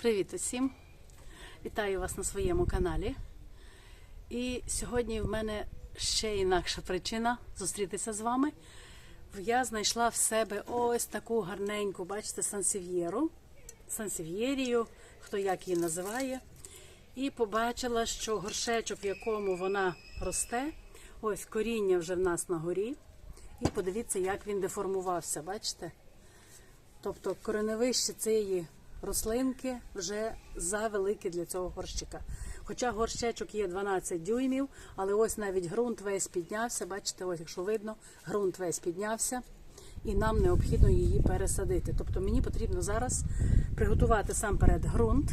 Привіт усім! Вітаю вас на своєму каналі. І сьогодні в мене ще інакша причина зустрітися з вами. Я знайшла в себе ось таку гарненьку, бачите, сансів'єру, сансів'єрію, хто як її називає. І побачила, що горшечок, в якому вона росте, ось коріння вже в нас на горі. І подивіться, як він деформувався, бачите? Тобто кореневище цієї рослинки вже завелике для цього горщика. Хоча горщечок є 12 дюймів, але ось навіть ґрунт весь піднявся. Бачите, ось якщо видно, ґрунт весь піднявся, і нам необхідно її пересадити. Тобто мені потрібно зараз приготувати сам перед ґрунт,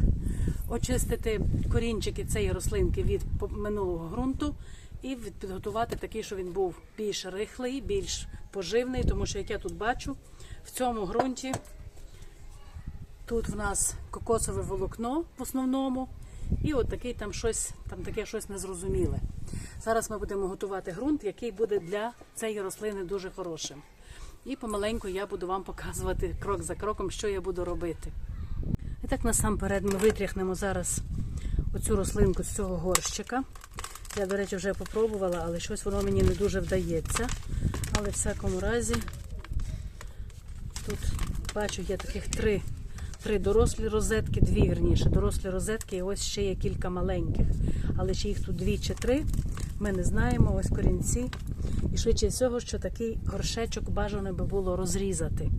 очистити корінчики цієї рослинки від минулого ґрунту. І підготувати такий, щоб він був більш рихлий, більш поживний, тому що як я тут бачу, в цьому ґрунті Тут в нас кокосове волокно в основному, і от такий там щось, там таке щось незрозуміле. Зараз ми будемо готувати ґрунт, який буде для цієї рослини дуже хорошим. І помаленьку я буду вам показувати крок за кроком, що я буду робити. І так насамперед ми витряхнемо зараз оцю рослинку з цього горщика. Я, до речі, вже попробувала, але щось воно мені не дуже вдається. Але в всякому разі, тут бачу, є таких три три дорослі розетки, дві вірніше, дорослі розетки, і ось ще є кілька маленьких. Але чи їх тут дві чи три, ми не знаємо. Ось корінці. І швидше всього, що такий горшечок бажано би було розрізати.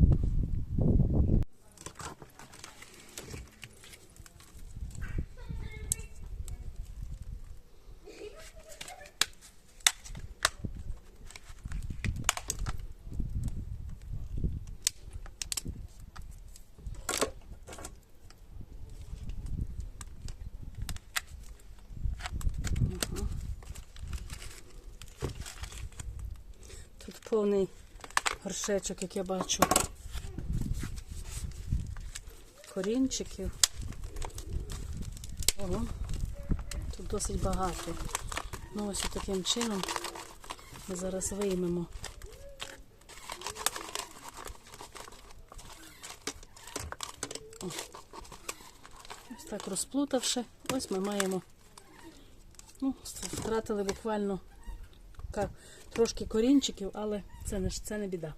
Тут повний горшечок, як я бачу, корінчиків. Ого, тут досить багато. Ну ось таким чином ми зараз виймемо. Ось так розплутавши, ось ми маємо. Ну, втратили буквально трошки корінчиків, але це не, це не біда.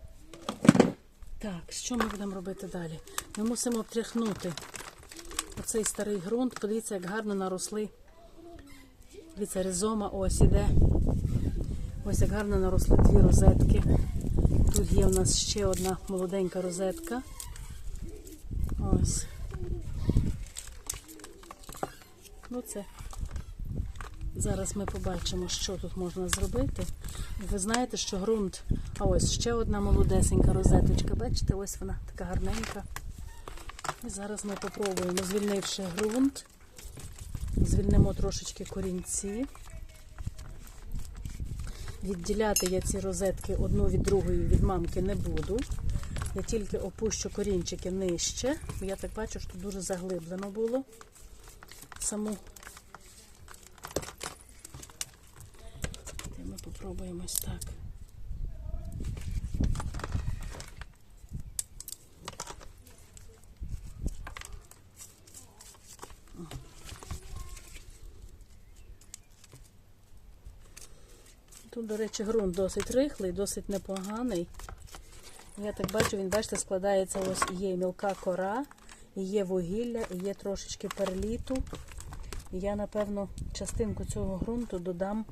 Так, що ми будемо робити далі? Ми мусимо обтряхнути оцей старий ґрунт. Подивіться, як гарно наросли. Дивіться, ризома ось іде. Ось як гарно наросли дві розетки. Тут є у нас ще одна молоденька розетка. Ось. Ну це Зараз ми побачимо, що тут можна зробити. Ви знаєте, що ґрунт. А ось ще одна молодесенька розеточка. Бачите, ось вона така гарненька. І зараз ми попробуємо, звільнивши ґрунт, звільнимо трошечки корінці. Відділяти я ці розетки одну від другої від мамки не буду. Я тільки опущу корінчики нижче. бо Я так бачу, що дуже заглиблено було саму Та Ми попробуємо ось так. Тут, до речі, ґрунт досить рихлий, досить непоганий. Я так бачу, він, бачите, складається ось є мілка кора, і є вугілля, і є трошечки перліту. Я, напевно, частинку цього ґрунту додам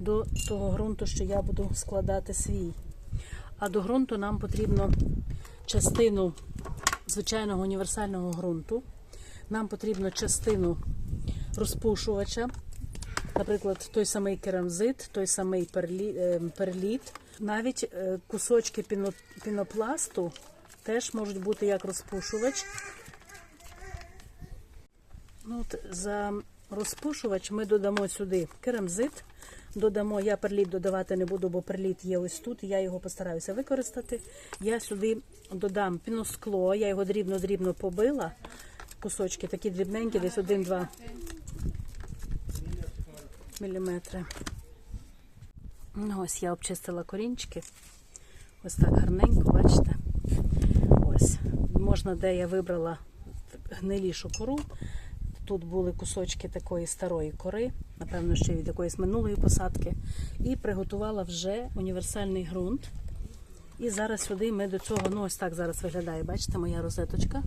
до того ґрунту, що я буду складати свій. А до ґрунту нам потрібно частину звичайного універсального ґрунту. Нам потрібно частину розпушувача, наприклад, той самий керамзит, той самий е, перліт. Навіть е, кусочки пінопласту теж можуть бути як розпушувач. Ну, от за розпушувач ми додамо сюди керамзит, додамо, я перліт додавати не буду, бо перліт є ось тут, я його постараюся використати. Я сюди додам піноскло, я його дрібно-дрібно побила. Кусочки такі дрібненькі, десь 1-2 міліметри. Ну, ось я обчистила корінчики. Ось так гарненько, бачите. Ось. Можна, де я вибрала найгнилішу кору. Тут були кусочки такої старої кори, напевно, ще від якоїсь минулої посадки. І приготувала вже універсальний ґрунт. І зараз сюди ми до цього, ну ось так зараз виглядає, бачите, моя розеточка.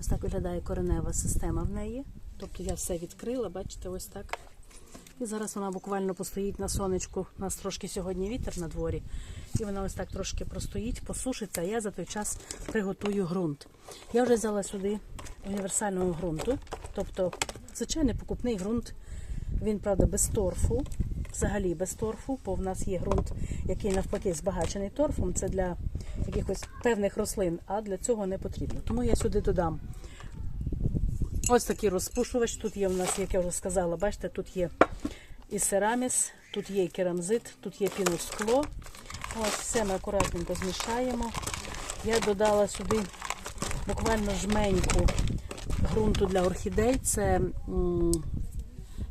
Ось так виглядає коренева система в неї. Тобто я все відкрила, бачите, ось так. І зараз вона буквально постоїть на сонечку. У нас трошки сьогодні вітер на дворі. І вона ось так трошки простоїть, посушиться, а я за той час приготую ґрунт. Я вже взяла сюди універсального ґрунту, тобто звичайний покупний ґрунт. Він, правда, без торфу, взагалі без торфу, бо в нас є ґрунт, який навпаки збагачений торфом. Це для якихось певних рослин, а для цього не потрібно. Тому я сюди додам Ось такий розпушувач. Тут є у нас, як я вже сказала, бачите, тут є і сераміс, тут є і керамзит, тут є піноскло. Ось все ми акуратненько змішаємо. Я додала сюди буквально жменьку ґрунту для орхідей. Це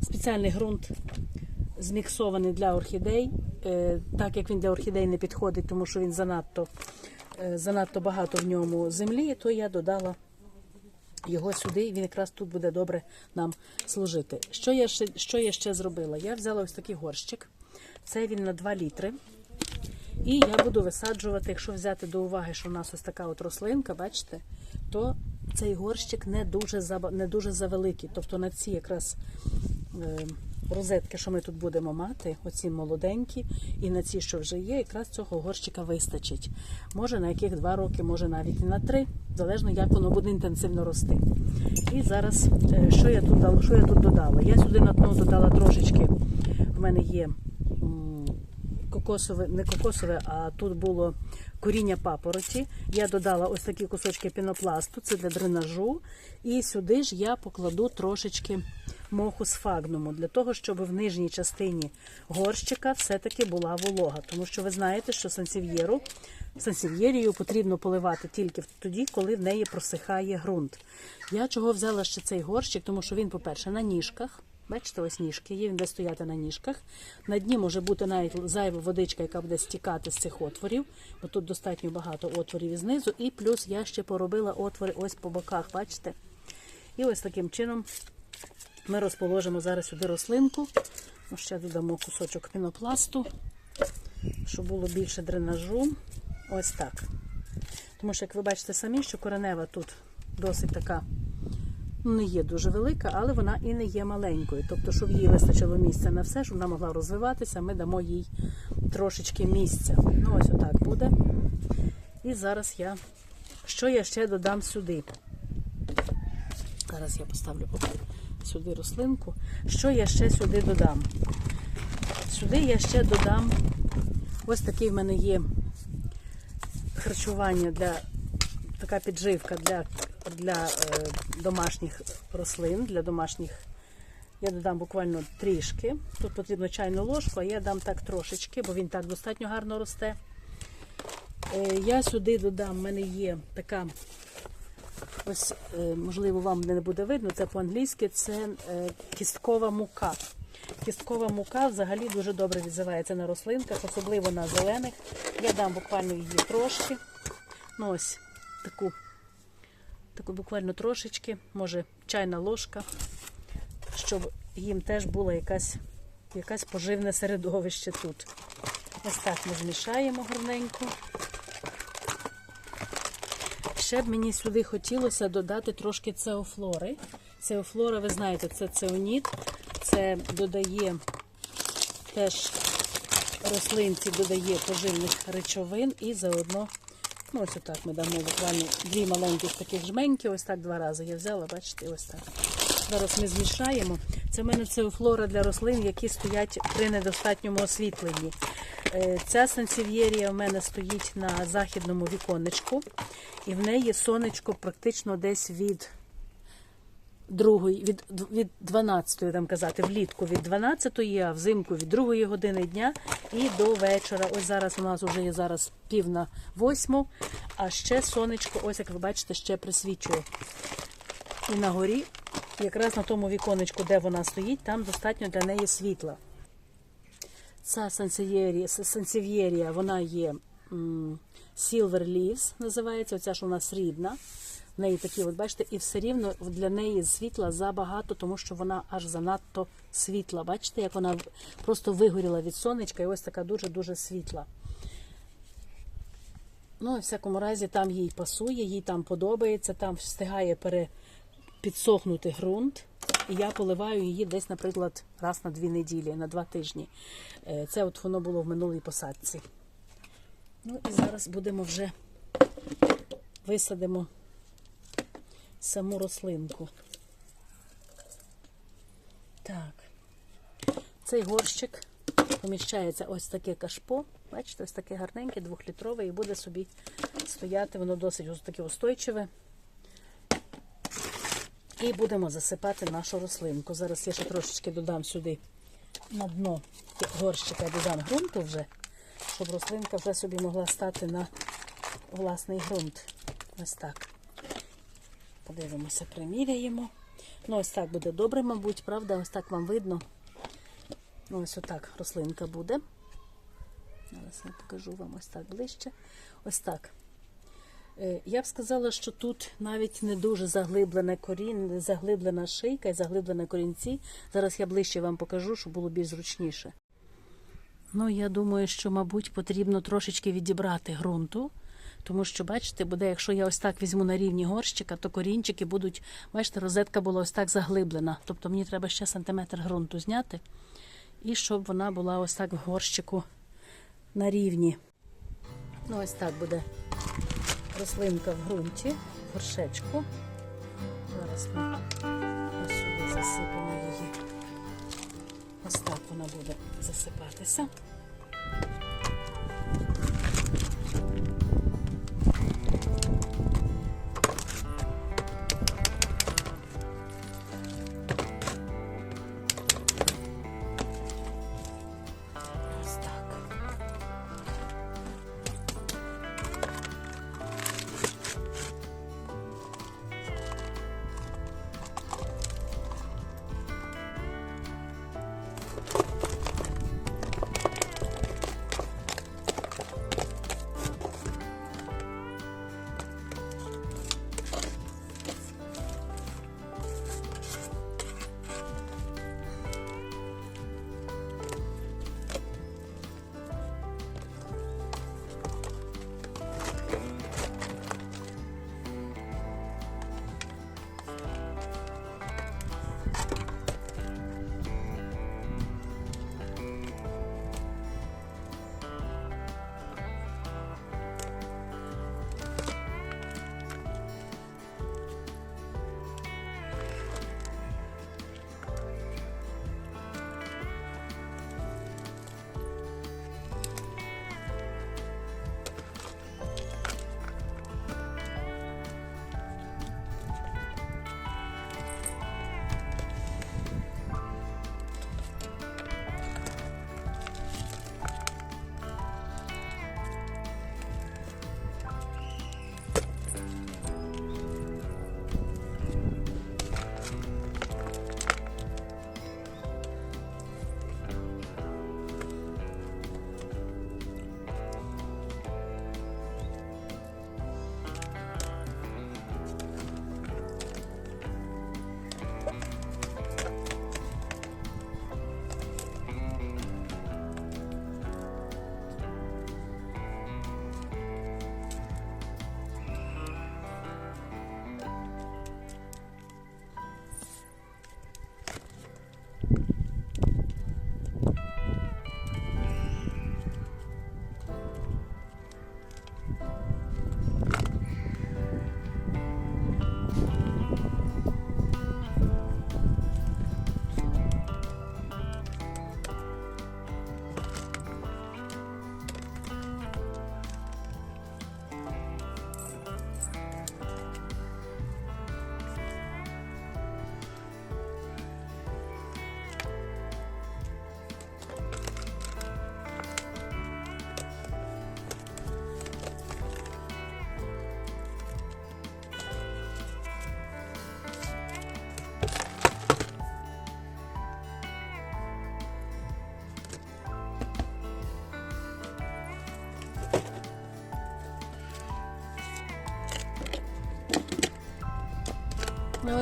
спеціальний ґрунт зміксований для орхідей. Е, так як він для орхідей не підходить, тому що він занадто, е, занадто багато в ньому землі, то я додала його сюди, і він якраз тут буде добре нам служити. Що я ще, що я ще зробила? Я взяла ось такий горщик. Це він на 2 літри. І я буду висаджувати, якщо взяти до уваги, що у нас ось така от рослинка, бачите, то цей горщик не дуже не дуже завеликий. Тобто на ці якраз е, розетки, що ми тут будемо мати, оці молоденькі, і на ці, що вже є, якраз цього горщика вистачить. Може на яких два роки, може навіть і на три, залежно як воно буде інтенсивно рости. І зараз, е, що я тут що я тут додала? Я сюди на дно додала трошечки. В мене є кокосове, не кокосове, а тут було коріння папороті. Я додала ось такі кусочки пінопласту, це для дренажу. І сюди ж я покладу трошечки моху сфагнуму, для того, щоб в нижній частині горщика все-таки була волога. Тому що ви знаєте, що сансів'єру, сансів'єрію потрібно поливати тільки тоді, коли в неї просихає ґрунт. Я чого взяла ще цей горщик, тому що він, по-перше, на ніжках. Бачите, ось ніжки, є він буде стояти на ніжках. На дні може бути навіть зайва водичка, яка буде стікати з цих отворів, бо тут достатньо багато отворів і знизу. І плюс я ще поробила отвори ось по боках, бачите? І ось таким чином ми розположимо зараз сюди рослинку. Ну, Ще додамо кусочок пінопласту, щоб було більше дренажу. Ось так. Тому що, як ви бачите самі, що коренева тут досить така не є дуже велика, але вона і не є маленькою. Тобто, щоб їй вистачило місця на все, щоб вона могла розвиватися, ми дамо їй трошечки місця. Ну, ось отак буде. І зараз я. Що я ще додам сюди? Зараз я поставлю сюди рослинку. Що я ще сюди додам? Сюди я ще додам ось такий в мене є харчування для така підживка для, для е, домашніх рослин, для домашніх. Я додам буквально трішки. Тут потрібно чайну ложку, а я дам так трошечки, бо він так достатньо гарно росте. Е, я сюди додам, в мене є така, ось, е, можливо, вам не буде видно, це по-англійськи, це кісткова мука. Кісткова мука взагалі дуже добре відзивається на рослинках, особливо на зелених. Я дам буквально її трошки. Ну ось таку, таку буквально трошечки, може чайна ложка, щоб їм теж було якась, якась поживне середовище тут. Ось так ми змішаємо гарненько. Ще б мені сюди хотілося додати трошки цеофлори. Цеофлора, ви знаєте, це цеоніт. Це додає теж рослинці, додає поживних речовин і заодно, ну ось отак ми дамо буквально дві маленьких таких жменьки, ось так два рази я взяла, бачите, ось так. Зараз ми змішаємо. Це в мене це флора для рослин, які стоять при недостатньому освітленні. Е, Ця сансів'єрія в мене стоїть на західному віконечку, і в неї сонечко практично десь від другої, від, від 12, там казати, влітку від 12-ї, а взимку від 2-ї години дня і до вечора. Ось зараз у нас вже є зараз пів на восьму, а ще сонечко, ось як ви бачите, ще присвічує. І на горі, якраз на тому віконечку, де вона стоїть, там достатньо для неї світла. Ця сансів'єрія, вона є м, Silver Leaves, називається, оця ж вона срібна. В неї такі, от бачите, і все рівно для неї світла забагато, тому що вона аж занадто світла. Бачите, як вона просто вигоріла від сонечка і ось така дуже-дуже світла. Ну, у всякому разі, там їй пасує, їй там подобається, там встигає підсохнути ґрунт. І я поливаю її десь, наприклад, раз на дві неділі, на два тижні. Е, Це от воно було в минулій посадці. Ну і зараз будемо вже висадимо саму рослинку. Так. Цей горщик поміщається ось таке кашпо. Бачите, ось таке гарненьке, двохлітрове, і буде собі стояти, воно досить ось таке устойчиве. І будемо засипати нашу рослинку. Зараз я ще трошечки додам сюди на дно горщика, додам ґрунту вже, щоб рослинка вже собі могла стати на власний ґрунт. Ось так. Подивимося, приміряємо. Ну, ось так буде добре, мабуть, правда? Ось так вам видно. Ну, ось отак рослинка буде. Зараз я покажу вам ось так ближче. Ось так. Е, Я б сказала, що тут навіть не дуже заглиблене корінь, заглиблена шийка і заглиблене корінці. Зараз я ближче вам покажу, щоб було більш зручніше. Ну, я думаю, що, мабуть, потрібно трошечки відібрати ґрунту. Тому що, бачите, буде, якщо я ось так візьму на рівні горщика, то корінчики будуть, бачите, розетка була ось так заглиблена. Тобто мені треба ще сантиметр ґрунту зняти. І щоб вона була ось так в горщику на рівні. Ну, ось так буде рослинка в ґрунті, в горшечку. Зараз ми сюди засипемо її. Ось так вона буде засипатися.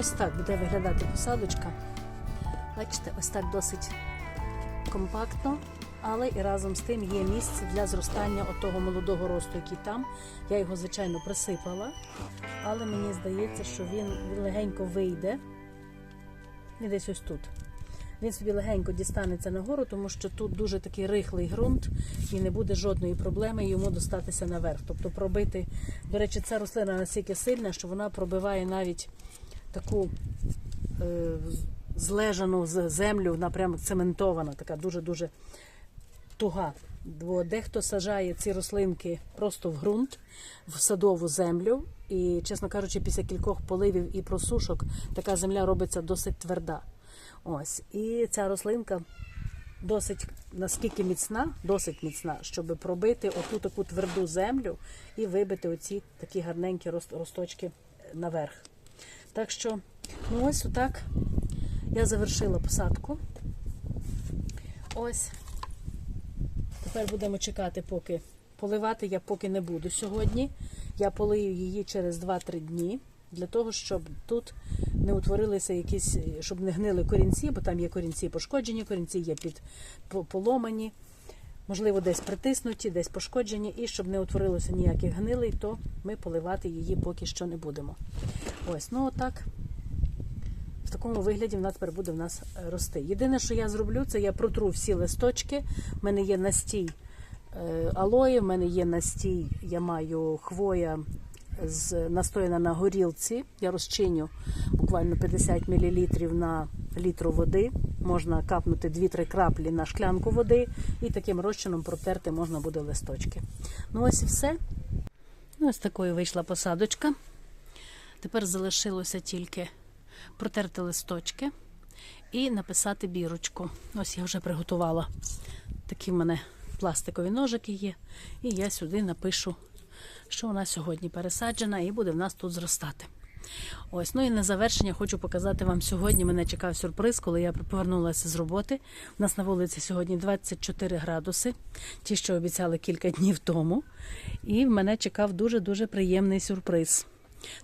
Ось так буде виглядати посадочка. Бачите, ось так досить компактно, але і разом з тим є місце для зростання отого молодого росту, який там. Я його, звичайно, присипала, але мені здається, що він легенько вийде. І десь ось тут. Він собі легенько дістанеться нагору, тому що тут дуже такий рихлий ґрунт і не буде жодної проблеми йому достатися наверх. Тобто пробити, до речі, ця рослина настільки сильна, що вона пробиває навіть таку е, злежану з- землю, вона цементована, така дуже-дуже туга. Бо дехто сажає ці рослинки просто в ґрунт, в садову землю. І, чесно кажучи, після кількох поливів і просушок така земля робиться досить тверда. Ось. І ця рослинка досить наскільки міцна, досить міцна, щоб пробити оту таку тверду землю і вибити оці такі гарненькі рост- росточки наверх. Так що, ну ось отак я завершила посадку. Ось. Тепер будемо чекати, поки поливати я поки не буду сьогодні. Я полию її через 2-3 дні для того, щоб тут не утворилися якісь, щоб не гнили корінці, бо там є корінці пошкоджені, корінці є під поломані, можливо, десь притиснуті, десь пошкоджені, і щоб не утворилося ніяких гнилий, то ми поливати її поки що не будемо. Ось, ну отак. В такому вигляді вона тепер буде в нас е, рости. Єдине, що я зроблю, це я протру всі листочки. У мене є настій е, алої, в мене є настій, я маю хвоя з настояна на горілці. Я розчиню буквально 50 мл на літру води. Можна капнути 2-3 краплі на шклянку води і таким розчином протерти можна буде листочки. Ну ось і все. Ну, ось такою вийшла посадочка. Тепер залишилося тільки протерти листочки і написати бірочку. Ось я вже приготувала. Такі в мене пластикові ножики є. І я сюди напишу, що вона сьогодні пересаджена і буде в нас тут зростати. Ось, ну і на завершення хочу показати вам сьогодні. Мене чекав сюрприз, коли я повернулася з роботи. У нас на вулиці сьогодні 24 градуси, ті, що обіцяли кілька днів тому. І мене чекав дуже-дуже приємний сюрприз.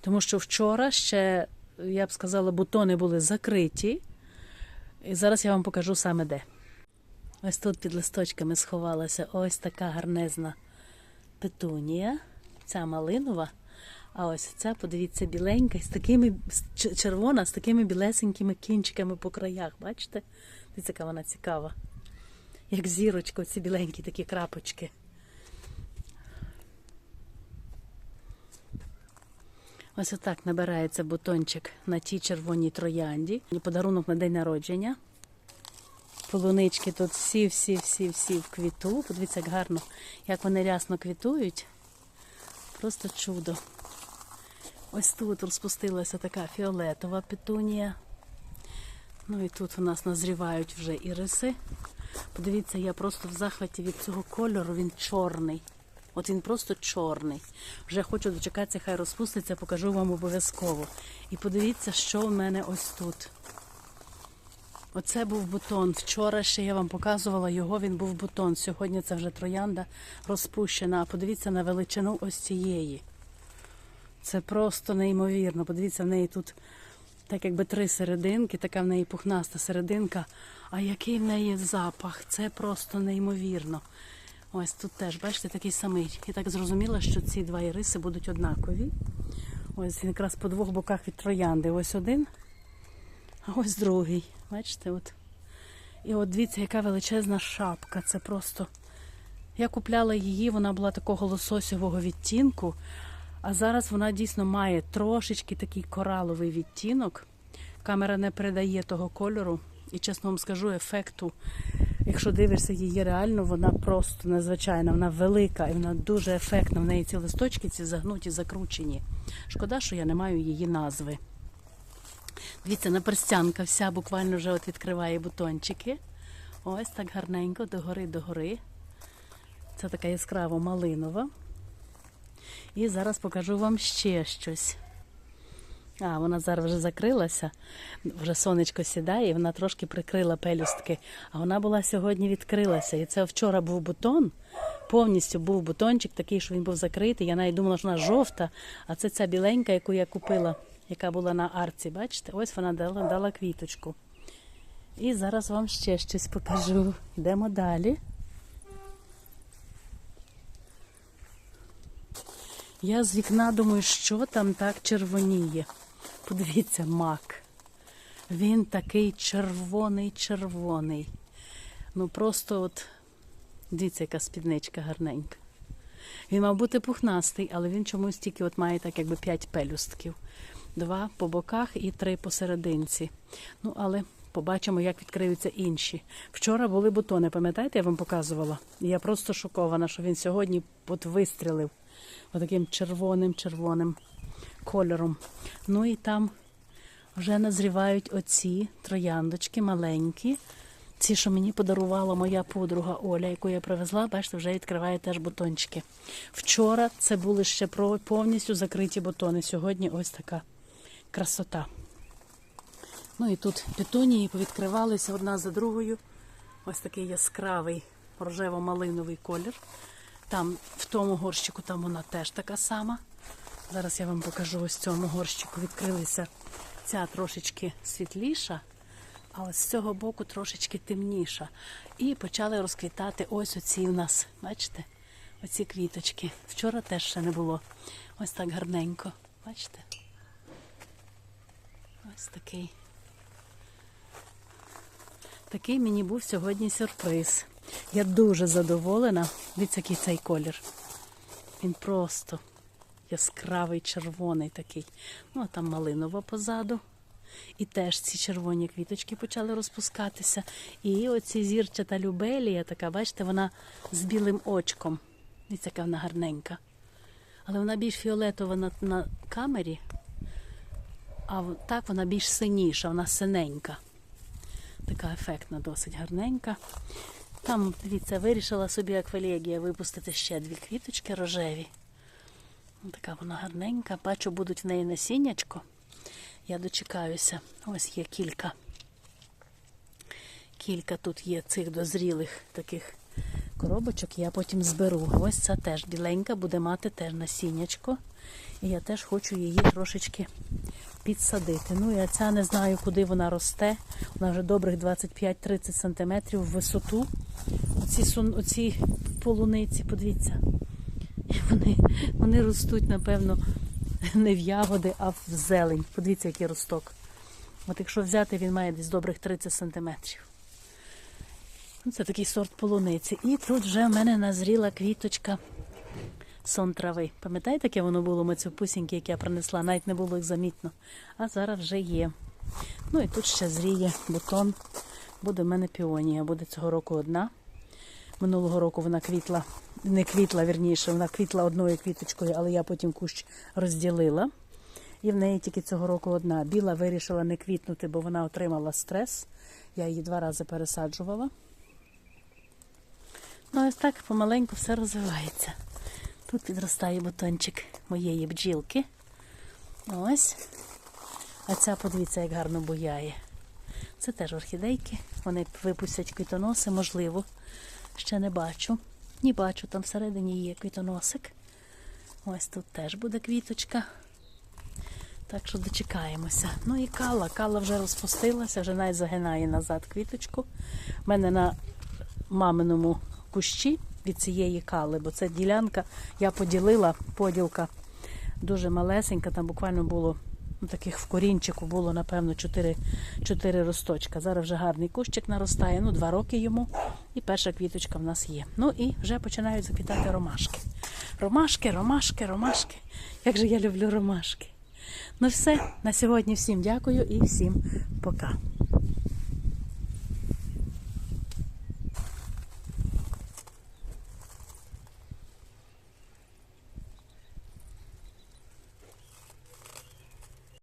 Тому що вчора ще, я б сказала, бутони були закриті. І зараз я вам покажу саме де. Ось тут під листочками сховалася ось така гарнезна петунія, ця малинова. А ось ця, подивіться, біленька, з такими червона, з такими білесенькими кінчиками по краях. Бачите? Дивіться, яка вона цікава. Як зірочка, ці біленькі такі крапочки. Ось отак набирається бутончик на тій червоній троянді. І Подарунок на день народження. Полунички тут всі, всі, всі, всі в квіту. Подивіться, як гарно, як вони рясно квітують. Просто чудо. Ось тут розпустилася така фіолетова петунія. Ну і тут у нас назрівають вже іриси. Подивіться, я просто в захваті від цього кольору, він чорний. От він просто чорний. Вже хочу дочекатися, хай розпуститься, покажу вам обов'язково. І подивіться, що в мене ось тут. Оце був бутон. Вчора ще я вам показувала його, він був бутон. Сьогодні це вже троянда розпущена. А подивіться на величину ось цієї. Це просто неймовірно. Подивіться, в неї тут так якби три серединки, така в неї пухнаста серединка. А який в неї запах? Це просто неймовірно. Ось тут теж, бачите, такий самий. І так зрозуміла, що ці два іриси будуть однакові. Ось він якраз по двох боках від троянди. Ось один, а ось другий. Бачите, от. І от дивіться, яка величезна шапка. Це просто. Я купляла її, вона була такого лососєвого відтінку. А зараз вона дійсно має трошечки такий кораловий відтінок. Камера не передає того кольору. І чесно вам скажу, ефекту, якщо дивишся її реально, вона просто надзвичайна, вона велика і вона дуже ефектна. В неї ці листочки, ці загнуті, закручені. Шкода, що я не маю її назви. Дивіться, наперстянка вся буквально вже от відкриває бутончики. Ось так гарненько, догори, догори. Це така яскраво малинова. І зараз покажу вам ще щось. А, вона зараз вже закрилася, вже сонечко сідає, і вона трошки прикрила пелюстки. А вона була сьогодні відкрилася. І це вчора був бутон, повністю був бутончик такий, що він був закритий. Я навіть думала, що вона жовта, а це ця біленька, яку я купила яка була на арці, бачите? Ось вона дала, дала квіточку. І зараз вам ще щось покажу. Йдемо далі. Я з вікна думаю, що там так червоніє. Подивіться, мак. Він такий червоний-червоний. Ну просто от дивіться, яка спідничка гарненька. Він мав бути пухнастий, але він чомусь тільки от має так якби п'ять пелюстків. Два по боках і три посерединці. Ну, але побачимо, як відкриються інші. Вчора були бутони, пам'ятаєте, я вам показувала? Я просто шокована, що він сьогодні от вистрілив отаким червоним-червоним кольором. Ну і там вже назрівають оці трояндочки маленькі. Ці, що мені подарувала моя подруга Оля, яку я привезла, бачите, вже відкриває теж бутончики. Вчора це були ще повністю закриті бутони. Сьогодні ось така красота. Ну і тут петунії повідкривалися одна за другою. Ось такий яскравий рожево-малиновий колір. Там в тому горщику там вона теж така сама. Зараз я вам покажу ось цьому горщику. Відкрилися ця трошечки світліша, а ось з цього боку трошечки темніша. І почали розквітати ось оці у нас. Бачите? Оці квіточки. Вчора теж ще не було. Ось так гарненько. Бачите? Ось такий. Такий мені був сьогодні сюрприз. Я дуже задоволена. Дивіться, який цей колір. Він просто яскравий, червоний такий. Ну, а там малинова позаду. І теж ці червоні квіточки почали розпускатися. І оці зірчата любелія, така, бачите, вона з білим очком. Дивіться, яка вона гарненька. Але вона більш фіолетова на, на камері, а так вона більш синіша, вона синенька. Така ефектна, досить гарненька. Там, дивіться, вирішила собі аквалегія випустити ще дві квіточки рожеві. Така вона гарненька. Бачу, будуть в неї насіннячко. Я дочекаюся. Ось є кілька. Кілька тут є цих дозрілих таких коробочок. Я потім зберу. Ось ця теж біленька буде мати теж насіннячко. І я теж хочу її трошечки підсадити. Ну і ця не знаю, куди вона росте. Вона вже добрих 25-30 см в висоту. Оці, оці полуниці, подивіться. Вони, вони ростуть, напевно, не в ягоди, а в зелень. Подивіться, який росток. От якщо взяти, він має десь добрих 30 сантиметрів. Ну, Це такий сорт полуниці. І тут вже в мене назріла квіточка сон трави. Пам'ятаєте, яке воно було мацюпусіньке, яке я принесла? Навіть не було їх замітно. А зараз вже є. Ну і тут ще зріє бутон. Буде в мене піонія. Буде цього року одна. Минулого року вона квітла, не квітла, вірніше, вона квітла одною квіточкою, але я потім кущ розділила. І в неї тільки цього року одна. Біла вирішила не квітнути, бо вона отримала стрес. Я її два рази пересаджувала. Ну, ось так помаленьку все розвивається. Тут підростає бутончик моєї бджілки. Ось. А ця, подивіться, як гарно буяє. Це теж орхідейки. Вони випустять квітоноси, можливо. Ще не бачу. Ні, бачу, там всередині є квітоносик. Ось тут теж буде квіточка. Так що дочекаємося. Ну і кала. Кала вже розпустилася, вже навіть загинає назад квіточку. У мене на маминому кущі від цієї кали, бо це ділянка, я поділила, поділка дуже малесенька, там буквально було ну, таких в корінчику було, напевно, 4, 4 росточка. Зараз вже гарний кущик наростає, ну, 2 роки йому, і перша квіточка в нас є. Ну і вже починають заквітати ромашки. Ромашки, ромашки, ромашки. Як же я люблю ромашки. Ну все, на сьогодні всім дякую і всім пока.